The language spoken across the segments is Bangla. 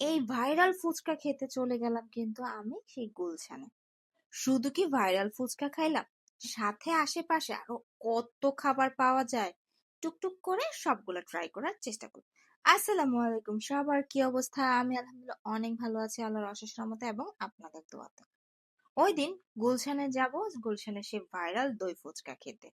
এই ভাইরাল ফুচকা খেতে চলে গেলাম কিন্তু আমি সেই গুলশানে। শুধু কি ভাইরাল ফুচকা খাইলাম? সাথে আশেপাশে আরও কত খাবার পাওয়া যায়? টুকটুক করে সবগুলো ট্রাই করার চেষ্টা করি। আসসালামু আলাইকুম, সবার কি অবস্থা? আমি আলহামদুলিল্লাহ অনেক ভালো আছি, আল্লাহর অশেষ রহমতে এবং আপনাদের দোয়াতে। ওই দিন গুলশানে যাব, গুলশানে সে ভাইরাল দই ফুচকা খেতে।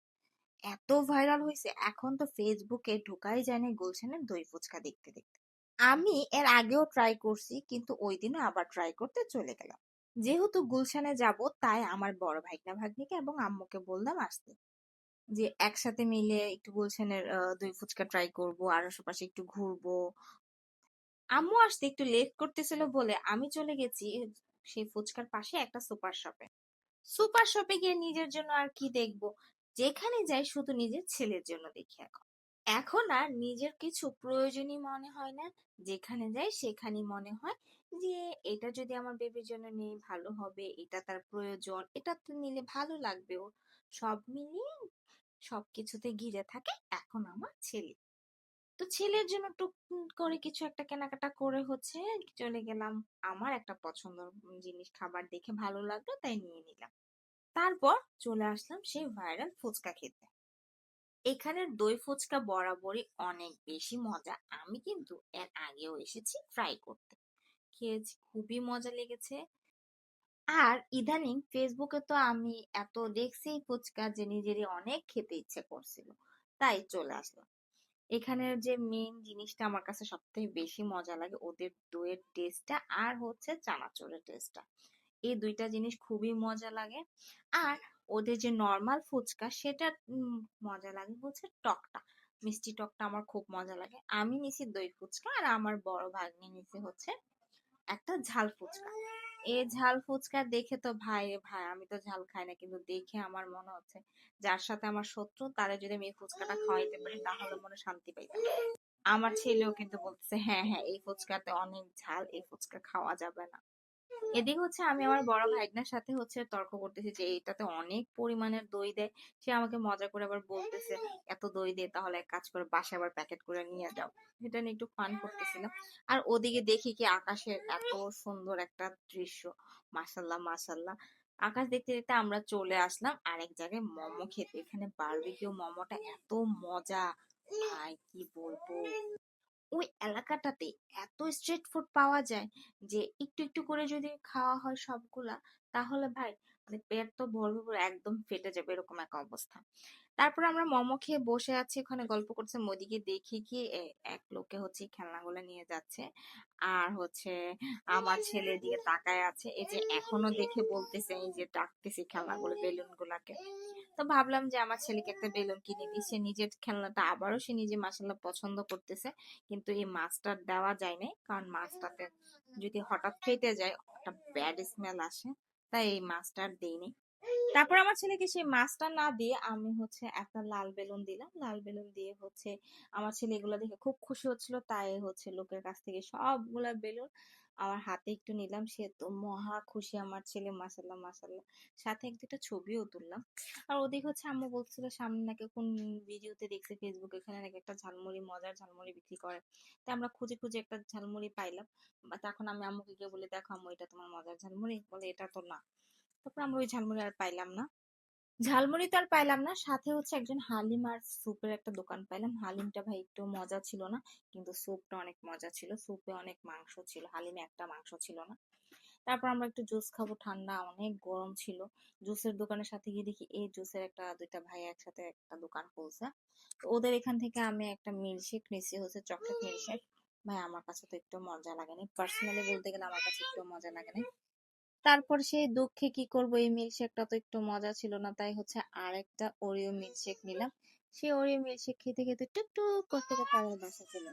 এত ভাইরাল হয়েছে এখন তো ফেসবুকে ঢোকাই যায় না গুলশানের দই ফুচকা দেখতে দেখতে। আমি এর আগেও ট্রাই করছি, কিন্তু ওই দিনও আবার ট্রাই করতে চলে গেলাম। যেহেতু গুলশানে যাব, তাই আমার বড় ভাইকনা ভাগ্নিকে এবং আম্মুকে বললাম আসতে। যে একসাথে মিলে একটু গুলশানের দই ফুচকা ট্রাই করব, আর আশেপাশে একটু ঘুরবো। আম্মু আসতে একটু লেট করতেছিল বলে আমি চলে গেছি সেই ফুচকার পাশে একটা সুপার শপে সুপার শপে গিয়ে নিজের জন্য আর কি দেখব? যেখানে যাই শুধু নিজের ছেলের জন্য দেখি এখন। এখন আর নিজের কিছু প্রয়োজনই মনে হয় না। যেখানে যাই সেখানেই মনে হয় যে, এটা যদি আমার বেবির জন্য নেই, ভালো হবে। এটা তার প্রয়োজন। এটা তো নিলে ভালো লাগবে ওর। সব মিলিয়ে সবকিছুতে ঘিরে থাকে এখন আমার ছেলে। তো ছেলের জন্য টুক করে কিছু একটা কেনাকাটা করে হচ্ছে চলে গেলাম। আমার একটা পছন্দের জিনিস খাবার দেখে ভালো লাগল, তাই নিয়ে নিলাম। তারপর চলে আসলাম সেই ভাইরাল ফুচকা খেতে। এখানের দই ফুচকা বরাবরই অনেক বেশি মজা। আমি কিন্তু এর আগেও এসেছি ট্রাই করতে। খেয়েছি, খুবই মজা লেগেছে। আর ইদানিং ফেসবুকে তো আমি এত দেখছি ফুচকা যে নিজেরই অনেক খেতে ইচ্ছে করছিল, তাই চলে আসলাম। এখানের যে মেন জিনিসটা আমার কাছে সব থেকে বেশি মজা লাগে ওদের দইয়ের টেস্টটা আর হচ্ছে চানাচুরের টেস্টটা এই দুইটা জিনিস খুবই মজা লাগে। আর ওদের যে নর্মাল ফুচকা সেটা মজা লাগে হচ্ছে টকটা। মিষ্টি টকটা আমার খুব মজা লাগে। আমি নিছি দই ফুচকা আর আমার বড় ভাগ্নি নিছে হচ্ছে একটা ঝাল ফুচকা। এই ঝাল ফুচকা দেখে তো ভাই ভাই আমি তো ঝাল খাই না কিন্তু দেখে আমার মনে হচ্ছে যার সাথে আমার শত্রু তারা যদি আমি এই ফুচকাটা খাওয়াইতে পারি তাহলে মনে শান্তি পাইতাম আমার ছেলেও কিন্তু বলতেছে হ্যাঁ হ্যাঁ এই ফুচকাতে অনেক ঝাল এই ফুচকা খাওয়া যাবে না। এদিকে হচ্ছে আমি আমার বড় ভাইগনার সাথে হচ্ছে তর্ক করতেছি যে এটাতে অনেক পরিমাণের দই দেয়। সে আমাকে মজা করে আবার বলতেছে, এত দই দে, তাহলে এক কাজ করে, বাসায় আবার প্যাকেট করে নিয়ে যাও। এটা নিয়ে একটু ফান করতেছিলাম আর ওদিকে দেখি কি আকাশের এত সুন্দর একটা দৃশ্য। মাসাল্লাহ মাসাল্লাহ আকাশ দেখতে দেখতে আমরা চলে আসলাম আরেক জায়গায় মোমো খেতে। এখানে বারবিকিউ মোমোটা এত মজা। ভাই, কি বলব? ওই এলাকাটাতে এত স্ট্রিট ফুড পাওয়া যায় যে একটু একটু করে যদি খাওয়া হয় সবগুলা, তাহলে ভাই মানে পেট তো ভরবে পুরো একদম ফেটে যাবে এরকম এক অবস্থা। তারপর আমরা মোমো খেয়ে বসে আছি, ওখানে গল্প করছে মোদিকে দেখি কি এক লোকে হচ্ছে খেলনাগুলো নিয়ে যাচ্ছে। আর হচ্ছে আমার ছেলে দিকে তাকায় আছে, এই যে এখনও দেখে বলতেছে, এই যে ডাকতেছি খেলনাগুলো বেলুন গুলাকে তো ভাবলাম যে আমার ছেলেকে একটা বেলুন কিনে দিই। সে নিজের খেলনাটা আবারও সে নিজে মাসাল্লাহ পছন্দ করতেছে। কিন্তু এই মাছটা দেওয়া যায় না কারণ মাছটাতে যদি হঠাৎ ফেটে যায়, একটা ব্যাড স্মেল আসে। তাই এই মাছটা আর দেইনি। তারপর আমার ছেলেকে সেই মাছটা না দিয়ে আমি হচ্ছে একটা লাল বেলুন দিলাম। লাল বেলুন দিয়ে হচ্ছে আমার ছেলে এগুলো দেখে খুব খুশি হচ্ছিল। তাই হচ্ছে লোকের কাছ থেকে সবগুলা বেলুন আমার হাতে একটু নিলাম। সে তো মহা খুশি আমার ছেলে মাসাল্লাহ মাসাল্লাহ সাথে এক দুটা ছবিও তুললাম। আর ওদিকে হচ্ছে আম্মু বলছিল, সামনে নাকি কোন ভিডিওতে দেখছে ফেসবুকে এখানে নাকি একটা ঝালমুড়ি, মজার ঝালমুড়ি বিক্রি করে। তাই আমরা খুঁজে খুঁজে একটা ঝালমুড়ি পাইলাম। তখন আমি আম্মুকে গিয়ে বলে, দেখো আম্মু, এটা তোমার মজার ঝালমুড়ি? বলে, এটা তো না। তারপর আমরা ওই ঝালমুড়ি আর পাইলাম না। ঝালমুড়ি তো আর পাইলাম না, সাথে হচ্ছে একজন হালিম আর স্যুপের একটা দোকান পাইলাম। হালিমটা ভাই একটু মজা ছিল না, কিন্তু স্যুপটা অনেক মজা ছিল। স্যুপে অনেক মাংস ছিল, হালিমে একটা মাংস ছিল না। তারপর আমরা একটু জুস খাব, ঠান্ডা, অনেক গরম ছিল। জুসের দোকানের সাথে গিয়ে দেখি এই জুসের একটা দুইটা ভাই একসাথে একটা দোকান খুলছে। তো ওদের এখান থেকে আমি একটা মিল্কশেক নিয়েছি হচ্ছে চকলেট মিল্কশেক। ভাই, আমার কাছে তো একটু মজা লাগেনি পার্সোনালি বলতে গেলে আমার কাছে একটু মজা লাগেনি তারপর সেই দুঃখে কি করব? এই মিল্কশেকটা তো একটু মজা ছিল না। তাই হচ্ছে আরেকটা ওরিও মিল্কশেক নিলাম। সেই ওরিও মিল্কশেক খেতে খেতে টুকটুক করতে করতে আমার বাসা চলে।